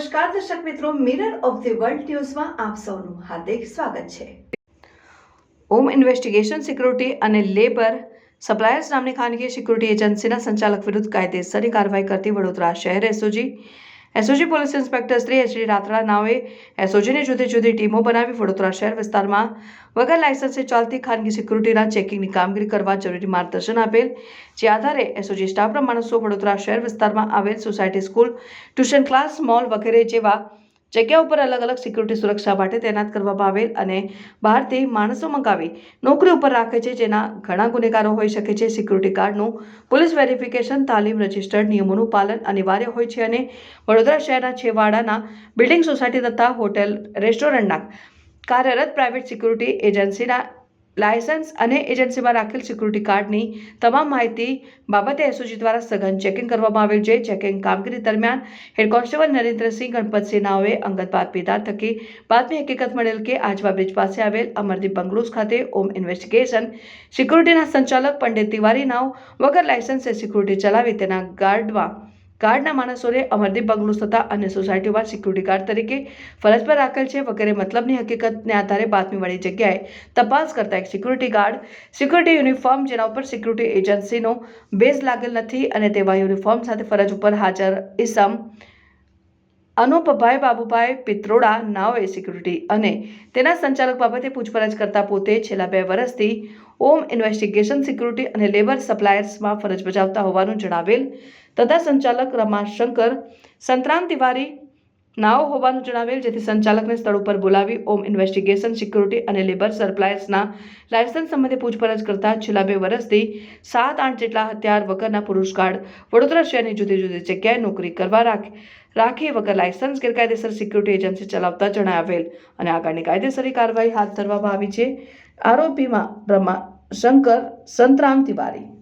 નમસ્કાર, દર્શક મિત્રો મિરર ઓફ ધી વર્લ્ડ ન્યૂઝમાં આપ સૌનું હાર્દિક સ્વાગત છે. હોમ ઇન્વેસ્ટિગેશન સિક્યુરિટી અને લેબર સપ્લાયર્સ નામની ખાનગી સિક્યુરિટી એજન્સીના સંચાલક વિરુદ્ધ કાયદેસરની કાર્યવાહી કરતી વડોદરા શહેર S O G S O G police inspector Shri H D Ratra નાવે એસઓજીની જુદી જુદી ટીમો બનાવી વડોદરા શહેર વિસ્તારમાં વગર લાયસન્સે ચાલતી ખાનગી સિક્યુરિટીના ચેકિંગની કામગીરી કરવા જરૂરી માર્ગદર્શન આપેલ, જે આધારે એસઓજી સ્ટાફના માણસો વડોદરા શહેર વિસ્તારમાં આવેલ society school, tuition class, mall વગેરે જેવા જગ્યા ઉપર અલગ અલગ સિક્યુરિટી સુરક્ષા માટે તૈનાત કરવામાં આવેલ અને બહારથી માણસો મંગાવી નોકરી ઉપર રાખે છે, જેના ઘણા ગુનેગારો હોઈ શકે છે. સિક્યુરિટી ગાર્ડનું પોલીસ વેરિફિકેશન તાલીમ રજિસ્ટર્ડ નિયમોનું પાલન અનિવાર્ય હોય છે અને વડોદરા શહેરના છેવાડાના બિલ્ડિંગ સોસાયટી તથા હોટેલ રેસ્ટોરન્ટના કાર્યરત પ્રાઇવેટ સિક્યુરિટી એજન્સીના લાયસન્સ અને એજન્સીમાં રાખેલ સિક્યુરિટી કાર્ડની તમામ માહિતી બાબતે એસઓજી દ્વારા સઘન ચેકિંગ કરવામાં આવેલ છે. ચેકિંગ કામગીરી દરમિયાન હેડ કોન્સ્ટેબલ નરેન્દ્રસિંહ ગણપતસિંહ નાઓએ અંગત બાતમીદાર થકી બાતમી હકીકત મળેલ કે આજવા બ્રિજ પાસે આવેલ અમરદીપ બંગલોઝ ખાતે ઓમ ઇન્વેસ્ટિગેશન સિક્યુરિટીના સંચાલક પંડિત તિવારી નાવ વગર લાયસન્સે સિક્યુરિટી ચલાવી તેના ગાર્ડમાં ગાર્ડના માણસોને અમરદીપ બંગલોઝ તથા અન્ય સોસાયટીઓમાં સિક્યુરિટી ગાર્ડ તરીકે ફરજ પર રાખેલ છે, વગેરે મતલબની હકીકતને આધારે બાતમીવાળી જગ્યાએ તપાસ કરતા એક સિક્યુરિટી ગાર્ડ સિક્યુરિટી યુનિફોર્મ જેના ઉપર સિક્યુરિટી એજન્સીનો બેઝ લાગેલ નથી અને તેવા યુનિફોર્મ સાથે ફરજ ઉપર હાજર ઇસમ અનુપભાઈ બાબુભાઈ પિત્રોડા નાઓએ સિક્યુરિટી અને તેના સંચાલક બાબતે પૂછપરછ કરતા પોતે છેલ્લા બે વર્ષથી હોમ ઇન્વેસ્ટિગેશન, સિક્યુરિટી અને લેબર સપ્લાયર્સમાં ફરજ બજાવતા હોવાનું જણાવેલ. તથા સંચાલક રમાશંકર સંતરામ તિવારી નાઓ હોવાનું જણાવેલ, જેથી સંચાલકને સ્થળ ઉપર બોલાવી ઓમ ઇન્વેસ્ટિગેશન, સિક્યુરિટી અને લેબર સપ્લાયર્સના લાયસન્સ સંબંધે પૂછપરછ કરતા છેલ્લા બે વર્ષથી સાત આઠ જેટલા હથિયાર વગરના પુરુષ ગાર્ડ વડોદરા શહેરની જુદી જુદી જગ્યાએ નોકરી કરવા રાખી રાખી વગર લાયસન્સ ગેરકાયદેસર સિક્યુરિટી એજન્સી ચલાવતા જણાવેલ. અને આગળની કાયદેસરી કાર્યવાહી હાથ ધરવામાં આવી છે. આરોપીમાં રમા શંકર સંતરામ તિવારી.